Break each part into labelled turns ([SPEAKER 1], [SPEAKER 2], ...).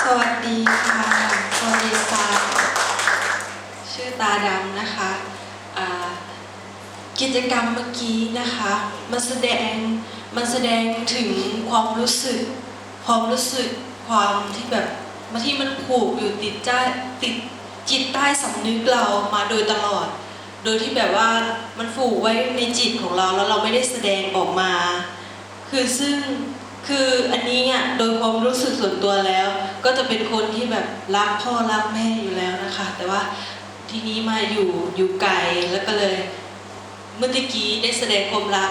[SPEAKER 1] สวัสดีค่ะสวัสดีค่ะชื่อตาดำนะคะกิจกรรมเมื่อกี้นะคะมันแสดงมันแสดงถึงความรู้สึก ความรู้สึกความที่แบบมาที่มันผูกอยู่ติดใจติดจิตใต้สำนึกเรามาโดยตลอด โดยที่แบบว่ามันผูกไว้ในจิตของเราแล้วเราไม่ได้แสดงออกมา คือซึ่ง คืออันนี้เนี่ยโดยความรู้สึกส่วนตัวแล้ว ก็จะเป็นคนที่แบบรักพ่อรักแม่อยู่แล้วนะคะ แต่ว่าทีนี้มาอยู่อยู่ไกลแล้วก็เลย เมื่อกี้ได้แสดงความรัก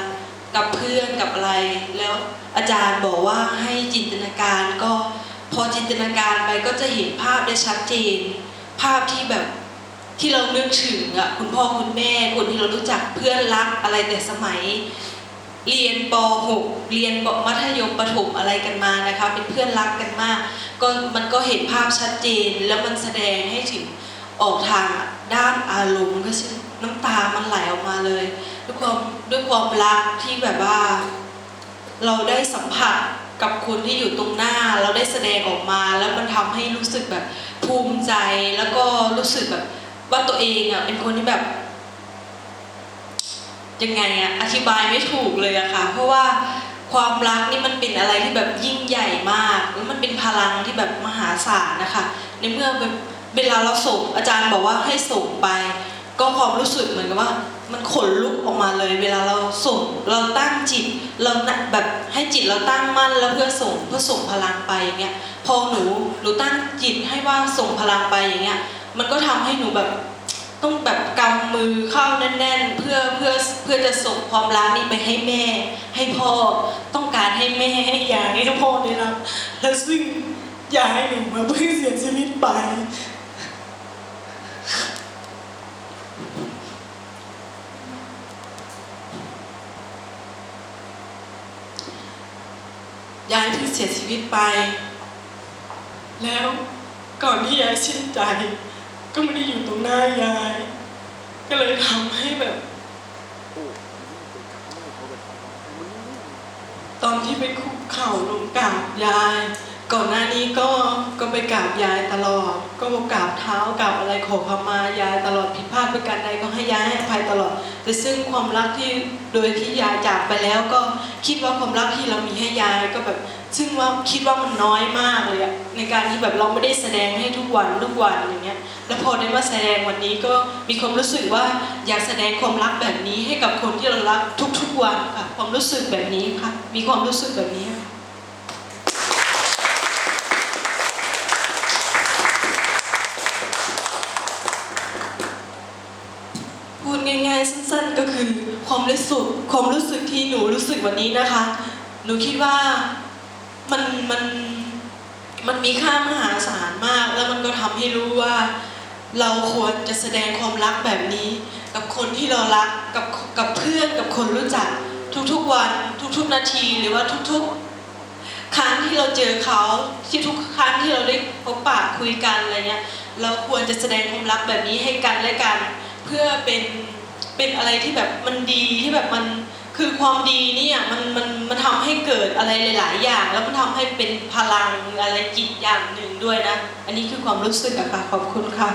[SPEAKER 1] กับเพื่อนกับอะไร แล้วอาจารย์บอกว่าให้จินตนาการก็พอจินตนาการไปก็จะเห็นภาพได้ชัดเจน ภาพที่แบบที่เรานึกถึงอะคุณพ่อคุณแม่คนที่เรารู้จักเพื่อนรักอะไรแต่สมัย เรียนป .6 เรียนมัธยมประถมอะไรกันมานะคะ เป็นเพื่อนรักกันมาก ก็มันก็เห็นภาพชัดเจนแล้วมันแสดงให้ถึงออกทางด้านอารมณ์ก็คือน้ำตามันไหลออกมาเลยด้วยความด้วยความรักที่แบบว่า เราได้สัมผัสกับคนที่อยู่ตรงหน้า เราได้แสดงออกมา แล้วมันทำให้รู้สึกแบบภูมิใจแล้วก็รู้สึกแบบว่าตัวเองอะเป็นคนที่แบบ ยังไงอะอธิบายไม่ถูกเลยอะค่ะ เพราะว่าความรักนี่มันเป็นอะไรที่แบบยิ่งใหญ่มาก แล้วมันเป็นพลังที่แบบมหาศาลนะคะ ในเมื่อแบบเวลาเราส่งอาจารย์บอกว่าให้ส่งไป ก็ความรู้สึกเหมือนกับว่า มันขนลุกออกมาเลย เวลาเราส่งเราตั้งจิต เราแบบให้จิตเราตั้งมั่นแล้วเพื่อส่งเพื่อส่งพลังไปอย่างเงี้ยพอหนูหนูตั้งจิตให้ว่าส่งพลังไปอย่างเงี้ยมันก็ทำให้หนูแบบ ต้องแบบกำมือเข้าแน่น ๆ เพื่อเพื่อเพื่อจะส่งความรักนี้ไปให้แม่ ให้พ่อต้องการให้แม่ให้ยายให้พ่อได้รับและซึ่งยายหนูมาเพิ่งเสียชีวิตไป ยายเพิ่งเสียชีวิตไป แล้วก่อนที่ยายสิ้นใจ ก็ไม่ได้อยู่ตรงหน้ายาย ก็เลยทำให้แบบ ตอนที่ไปคุกเข่าลงกราบยาย ก่อนหน้านี้ก็ก็ไปกราบยายตลอด ก็กราบเท้ากราบอะไรขอขมายายตลอดผิดพลาดประการใดก็ให้ยายให้อภัยตลอด แต่ซึ่งความรักที่โดยที่ยายจากไปแล้ว ก็คิดว่าความรักที่เรามีให้ยายก็แบบ ซึ่งว่าคิดว่ามันน้อยมากเลยอะในการที่แบบเราไม่ได้แสดงให้ทุกวันทุกวันอย่างเงี้ย แล้วพอได้มาแสดงวันนี้ก็มีความรู้สึกว่าอยากแสดงความรักแบบนี้ให้กับคนที่เรารักทุกๆวันค่ะความรู้สึกแบบนี้ค่ะมีความรู้สึกแบบนี้ค่ะพูดง่ายๆ สั้นๆ ก็คือความรู้สึกความรู้สึกที่หนูรู้สึกวันนี้นะคะ หนูคิดว่ามันมันมันมีค่ามหาศาลมาก แล้วมันก็ทำให้รู้ว่า เราควรจะแสดงความรักแบบนี้ กับคนที่เรารักกับกับเพื่อนกับคนรู้จักทุกๆวันทุกๆนาทีหรือว่าทุกๆ ครั้งที่เราเจอเขาที่ทุกครั้งที่เราได้พบปะคุยกันอะไรเงี้ยเราควรจะแสดงความรักแบบนี้ให้กันและกัน เพื่อเป็น เป็นอะไรที่แบบมันดีที่แบบมันคือความดีเนี่ยมันมันมันทำให้เกิดอะไรหลาย ๆ อย่าง แล้วมันทำให้เป็นพลังอะไรจิตอย่างหนึ่งด้วยนะ อันนี้คือความรู้สึกอะค่ะขอบคุณค่ะ